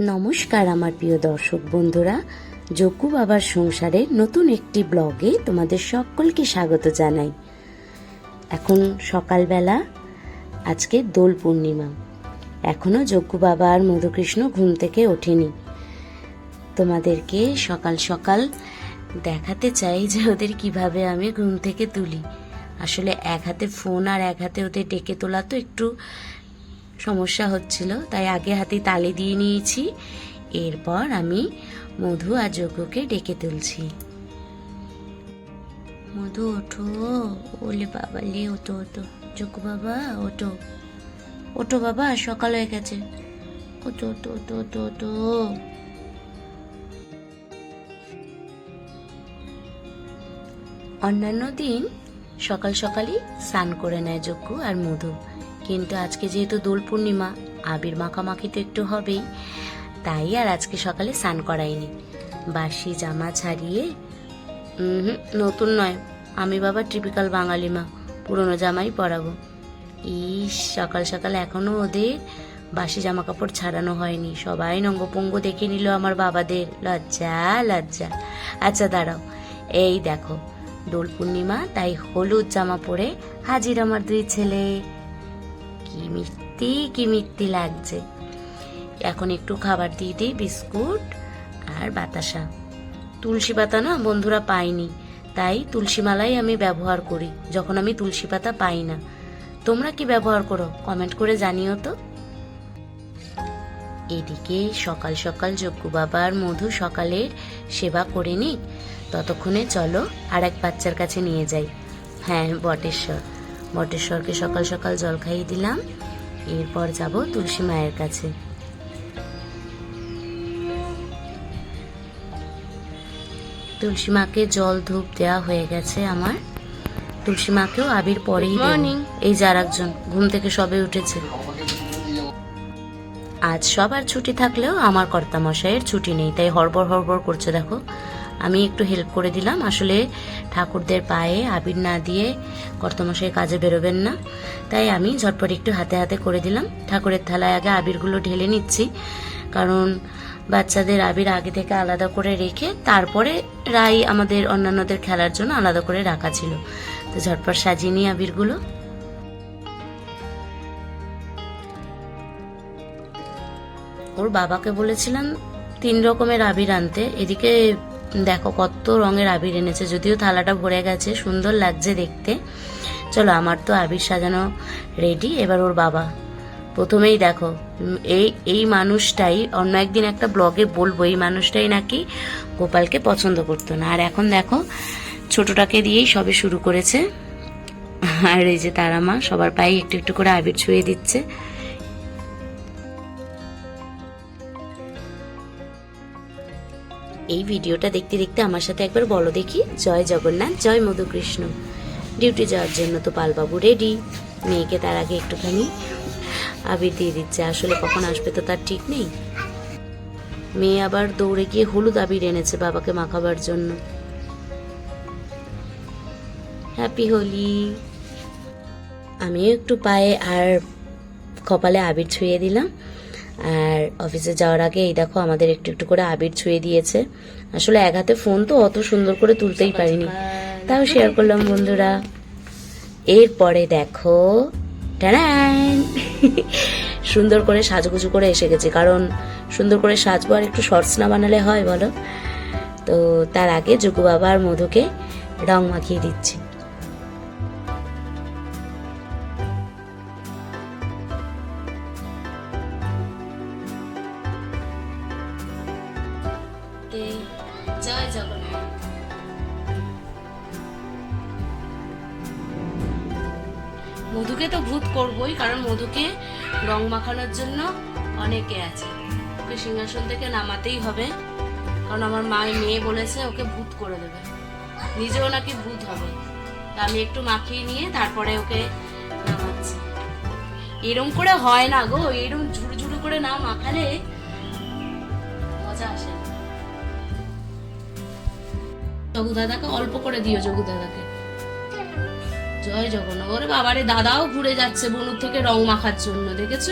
নমস্কার আমার প্রিয় দর্শক বন্ধুরা। যজ্ঞ বাবার সংসারের নতুন একটি ব্লগে তোমাদের সকলকে স্বাগত জানাই। এখন সকালবেলা, আজকে দোল পূর্ণিমা। এখনও যজ্ঞ বাবা আর মধুকৃষ্ণ ঘুম থেকে ওঠেনি। তোমাদেরকে সকাল সকাল দেখাতে চাই যে ওদের কীভাবে আমি ঘুম থেকে তুলি। আসলে এক হাতে ফোন আর এক হাতে ওদের ডেকে তোলা তো একটু সমস্যা হচ্ছিল, তাই আগে হাতে তালি দিয়ে নিয়েছি। এরপর আমি মধু আর যজ্ঞকে ডেকে তুলছি। মধু, ওঠো। ওলে বাবা, লে ওটো ওটো যজ্ঞ বাবা ওটো ওটো বাবা, সকাল হয়ে গেছে। ওটো ওটো ওটো ওটো ওটো অন্যান্য দিন সকাল সকালই স্নান করে নেয় যজ্ঞ আর মধু। কিন্তু আজকে যেহেতু দোল পূর্ণিমা, আবির মাখামাখি তো একটু হবেই। তাই আর আজকে সকালে স্নান করাইনি। বাসি জামা ছাড়িয়ে, উম নতুন নয়, আমি বাবা টিপিক্যাল বাঙালি মা, পুরনো জামাই পরাবো। ইস, সকাল সকাল এখনও ওদের বাসি জামা কাপড় ছাড়ানো হয়নি। সবাই নঙ্গপঙ্গ দেখে নিল আমার বাবাদের। লজ্জা লজ্জা। আচ্ছা দাঁড়াও। এই দেখো, দোল পূর্ণিমা, তাই হলুদ জামা পরে হাজির আমার দুই ছেলে। কি মিষ্টি কি মিষ্টি লাগছে। এখন একটু খাবার দিয়ে দিই, বিস্কুট আর বাতাসা। তুলসী পাতা না বন্ধুরা পাইনি তাই তুলসী মালাই আমি ব্যবহার করি, যখন আমি তুলসী পাতা পাই না। তোমরা কি ব্যবহার করো? কমেন্ট করে জানিও তো। এদিকে সকাল সকাল যজ্ঞ বাবার মধু সকালের সেবা করে নিক ততক্ষণে চলো আর এক বাচ্চার কাছে নিয়ে যাই। হ্যাঁ বটেশ্বর। বটেশ্বরকে সকাল সকাল জল খাইয়ে দিলাম। এরপর যাব তুলসী মায়ের কাছে। তুলসী মাকে জল ধূপ দেওয়া হয়ে গেছে আমার। তুলসী মাকেও আবির পরেই। এই যার একজন ঘুম থেকে সবে উঠেছে। আজ সবার ছুটি থাকলেও আমার কর্তামশাইয়ের ছুটি নেই তাই হড়বড় হড়বড় করছে দেখো। আমি একটু হেল্প করে দিলাম। আসলে ঠাকুরদের পায়ে আবির না দিয়ে কর্তামশাই কাজে বেরোবেন না। তাই আমি ঝটপট একটু হাতে হাতে করে দিলাম। ঠাকুরের থালায় আগে আবিরগুলো ঢেলে নিচ্ছি। কারণ বাচ্চাদের আবির আগে থেকে আলাদা করে রেখে তারপরে রাই আমাদের অন্যান্যদের খেলার জন্য আলাদা করে রাখা ছিল। তো ঝটপট সাজিয়ে নিই আবিরগুলো। ওর বাবাকে বলেছিলাম, তিন রকমের আবির আনতে। এদিকে দেখো কত রঙের আবির এনেছে, যদিও থালাটা ভরে গেছে, সুন্দর লাগছে দেখতে। চলো, আমার তো আবির সাজানো রেডি এবার ওর বাবা। প্রথমেই দেখো এই এই মানুষটাই, অন্য একদিন একটা ব্লগে বলব, এই মানুষটাই নাকি গোপালকে পছন্দ করতো না। আর এখন দেখো, ছোটটাকে দিয়েই সবে শুরু করেছে। আর এই যে তারা মা, সবার পায়ে একটু একটু করে আবির ছুঁয়ে দিচ্ছে। এই ভিডিওটা দেখতে দেখতে আমার সাথে একবার বলো দেখি। জয় জগন্নাথ, জয় মধুকৃষ্ণ। ডিউটি যাওয়ার জন্য তো পালবাবু রেডি মেয়েকে তার আগে একটুখানি আবির দিয়ে দিচ্ছে। আসলে কখন আসবে তো তার ঠিক নেই। মেয়ে আবার দৌড়ে গিয়ে হলুদ আবির এনেছে বাবাকে মাখাবার জন্য। হ্যাপি হোলি আমিও একটু পায়ে আর কপালে আবির ছুঁয়ে দিলাম। আর অফিসে যাওয়ার আগে এই দেখো আমাদের একটু একটু করে আবির ছুঁয়ে দিয়েছে। আসলে এক হাতে ফোন তো অত সুন্দর করে তুলতেই পারিনি। তাও শেয়ার করলাম বন্ধুরা। এরপরে দেখো সুন্দর করে সাজগুজু করে এসে গেছে কারণ সুন্দর করে সাজবো আর একটু শর্টস না বানালে হয় বলো? তো তার আগে যুগু বাবা আর মধুকে রং মাখিয়ে দিচ্ছি। মধুকে তো ভূত করবই, কারণ মধুকে রং মাখানোর জন্য অনেকে আছে। ওকে সিংহাসন থেকে নামাতেই হবে, কারণ আমার মা মেয়ে বলেছে ওকে ভূত করে দেবে। নিজেও নাকি ভূত হবে। তা আমি একটু মাখিয়ে নিয়ে তারপরে ওকে নামাচ্ছি। এরম করে হয় না গো, এরম ঝুড়ু ঝুড়ু করে না মাখালে মজা আসে জগু দাদাকে অল্প করে দিও জগু দাদাকে জয় জগন্নাথ। ওরে বাবা রে দাদাও ঘুরে যাচ্ছে বনুর থেকে রং মাখার জন্য দেখেছ?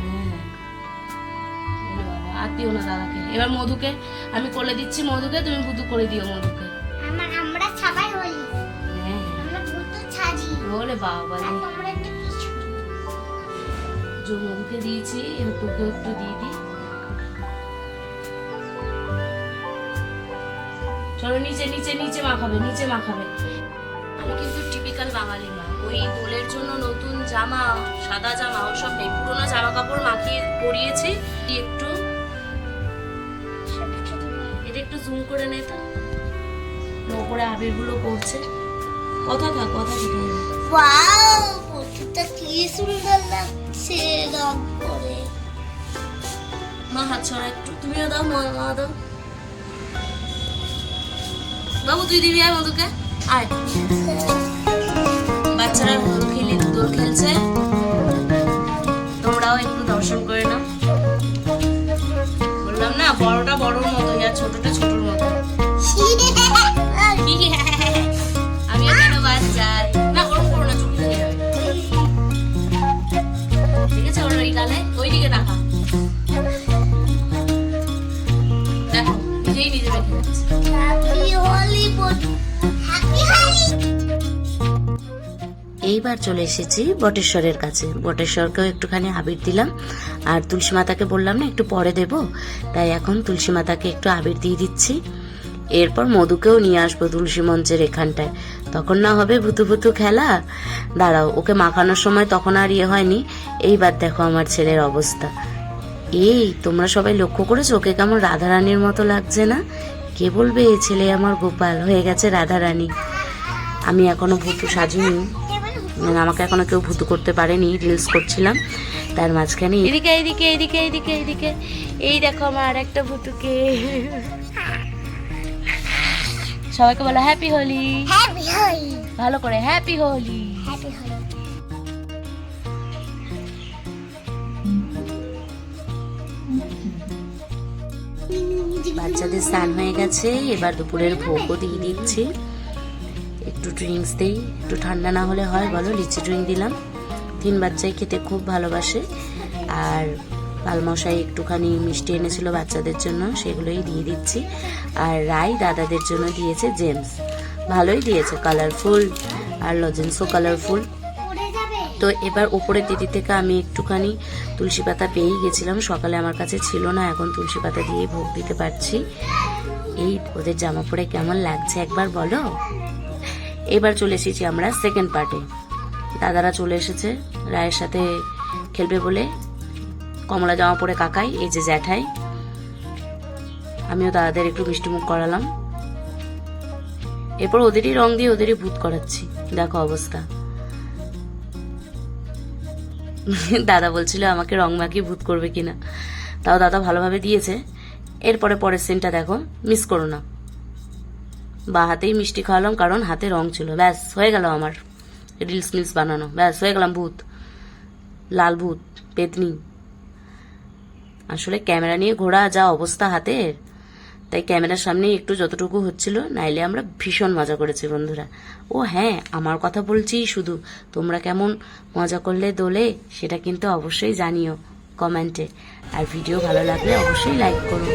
হ্যাঁ। আর দিও না দাদাকে। এবার মধুকে আমি করে দিচ্ছি মধুকে তুমি ভুতু করে দিও মধুকে। আমরা সবাই হ্যাঁ। বলে বাবা তোমরা একটু মধুকে দিয়েছি এবার তোকেও একটু দিয়ে দিই। চলো নিচে নিচে নিচে মাখাবে নিচে মাখাবে। আমি কিন্তু টিপিক্যাল বাঙালি মা ওই দোলের জন্য নতুন জামা সাদা জামা ওসব নেই। পুরোনো জামা কাপড় মাখিয়ে পরিয়েছি। একটু এটা একটু জুম করে নে তো। ওপরে আবিরগুলো পড়ছে কথা থাক কথা ঠিক ওয়াও কতটা কি সুন্দর লাগছে রং করে। মা হাত ছড়া একটু। তুমিও দাও মা দাও। বাবু, তুই দিবি আয় মধুকে আয়। বাচ্চারা দোল খেলে দোল খেলছে। তোমরাও একটু দর্শন করে নাও। বললাম না, বড়টা বড় মতো আর ছোটটা ছোটর এইবার চলে এসেছি বটেশ্বরের কাছে। বটেশ্বরকেও একটুখানি আবির দিলাম। আর তুলসী মাতাকে বললাম না, একটু পরে দেব। তাই এখন তুলসী মাতাকে একটু আবির দিয়ে দিচ্ছি। এরপর মধুকেও নিয়ে আসব তুলসী মঞ্চের এখানটায়। তখন না হবে ভুতু ভুতু খেলা। দাঁড়াও, ওকে মাখানোর সময় তখন আর ইয়ে হয়নি। এইবার দেখো আমার ছেলের অবস্থা। এই, তোমরা সবাই লক্ষ্য করেছ? ওকে কেমন রাধারানীর মতো লাগছে না? কে বলবে ছেলে আমার গোপাল। হয়ে গেছে রাধারানী। আমি এখনও ভুতু সাজিনি। মানে আমাকে এখনও কেউ ভুতু করতে পারেনি রিলস করছিলাম। তার মাঝখানে এদিকে এদিকে এদিকে এদিকে এদিকে। এই দেখো আমার আর একটা ভুতুকে। সবাইকে বলো হ্যাপি হোলি হ্যাপি হোলি ভালো করে হ্যাপি হোলি হ্যাপি হোলি বাচ্চাদের স্নান হয়ে গেছে এবার দুপুরের ভোগও দিয়ে দিচ্ছি। একটু ড্রিঙ্কস দিই। একটু ঠান্ডা না হলে হয়, বলো, লিচি ড্রিঙ্ক দিলাম। তিন বাচ্চাই খেতে খুব ভালোবাসে। আর পালমশাই একটুখানি মিষ্টি এনেছিল বাচ্চাদের জন্য, সেগুলোই দিয়ে দিচ্ছি। আর রাই দাদাদের জন্য দিয়েছে জেমস ভালোই দিয়েছে কালারফুল আর লজেন্সও কালারফুল তো এবার ওপরের দিদি থেকে আমি একটুখানি তুলসী পাতা পেয়েই গেছিলাম। সকালে আমার কাছে ছিল না, এখন তুলসী পাতা দিয়ে ভোগ দিতে পারছি। এই ওদের জামা পরে কেমন লাগছে একবার বলো? এবার চলে এসেছি আমরা সেকেন্ড পার্টে দাদারা চলে এসেছে, রায়ের সাথে খেলবে বলে। কমলা জামা পরে কাকাই, এই যে জ্যাঠাই। আমিও দাদাদের একটু মিষ্টিমুখ করালাম। এরপর ওদেরই রং দিয়ে ওদেরই ভূত করাচ্ছি। দেখো অবস্থা। দাদা বলছিল, আমাকে রং মাখিয়ে ভূত করবে কিনা? তাও দাদা ভালোভাবে দিয়েছে। এরপরে পরের সিনটা দেখো। মিস করো না। বা হাতেই মিষ্টি খাওয়ালাম, কারণ হাতে রং ছিল। ব্যাস, হয়ে গেল আমার রিলস মিলস বানানো। ব্যাস, হয়ে গেলাম ভূত। লাল ভূত, পেতনি। আসলে ক্যামেরা নিয়ে ঘোরা যা অবস্থা হাতের, তাই ক্যামেরার সামনে একটু যতটুকু হচ্ছিল, নাইলে আমরা ভীষণ মজা করেছি বন্ধুরা। ও হ্যাঁ আমার কথা বলছি শুধু, তোমরা কেমন মজা করলে দোলে, সেটা কিন্তু অবশ্যই জানিও কমেন্টে। আর ভিডিও ভালো লাগলে অবশ্যই লাইক করো।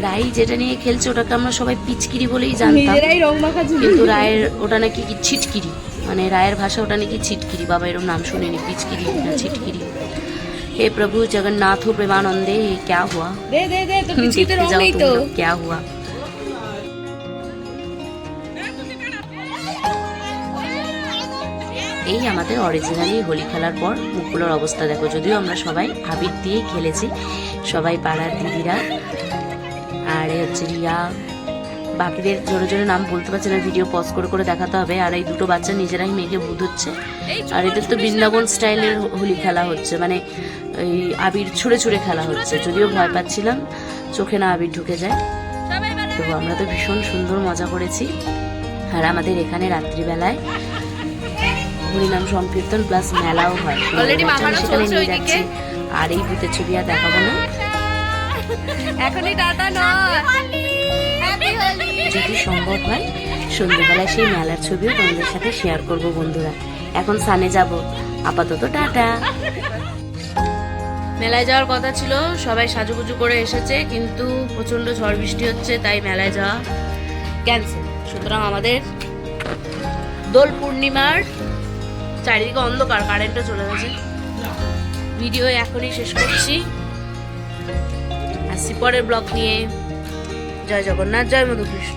রাই যেটা নিয়ে খেলছে ওটাকে আমরা সবাই পিচকিরি বলেই জানতাম নিজেরাই রং মাখা ঝুলি কিন্তু রায়ের ওটা নাকি কি ছিটকিরি মানে রায়ের ভাষা ওটা নাকি ছিটকিরি বাবা এরকম নাম শুনিনি পিচকিরি না ছিটকিরি হে প্রভু জগন্নাথ প্রেমানন্দে ये क्या हुआ দে দে দে তো পিছিতে देखते রং जाओ নেই तुम তো लोग क्या हुआ এই আমাদের অরিজিনালি হোলি খেলার পর মুকুলোর অবস্থা দেখো যদিও আমরা সবাই আবির দিয়েই খেলেছি সবাই পাড়ার দিদিরা আর হচ্ছে রিয়া। বাকিদের জোরে জোরে নাম বলতে পারছি না ভিডিও পজ করে করে দেখাতে হবে। আর এই দুটো বাচ্চা নিজেরাই মেঘে বুধ হচ্ছে। আর এদের তো বৃন্দাবন স্টাইলের হোলি খেলা হচ্ছে। মানে এই আবির ছুঁড়ে ছুঁড়ে খেলা হচ্ছে। যদিও ভয় পাচ্ছিলাম চোখে না আবির ঢুকে যায়। তো আমরা তো ভীষণ সুন্দর মজা করেছি। আর আমাদের এখানে রাত্রিবেলায় হরিনাম সংকীর্তন প্লাস মেলাও হয়। সেখানে নিয়ে যাচ্ছি। আর এই ভূতের ছবি আর দেখাবো না। এখনই টাটা নয়। যদি সম্ভব হয় সন্ধ্যেবেলায় সেই মেলার ছবিও তোমাদের সাথে শেয়ার করব বন্ধুরা। এখন সানে যাব। আপাতত টাটা। মেলায় যাওয়ার কথা ছিল সবাই সাজুগুজু করে এসেছে কিন্তু প্রচণ্ড ঝড় বৃষ্টি হচ্ছে তাই মেলায় যাওয়া ক্যান্সেল সুতরাং আমাদের দোল পূর্ণিমার চারিদিকে অন্ধকার কারেন্টও চলে গেছে। ভিডিও এখনই শেষ করছি। আসছি পরের ব্লগ নিয়ে। জয় জগন্নাথ জয় মধুকৃষ্ণ।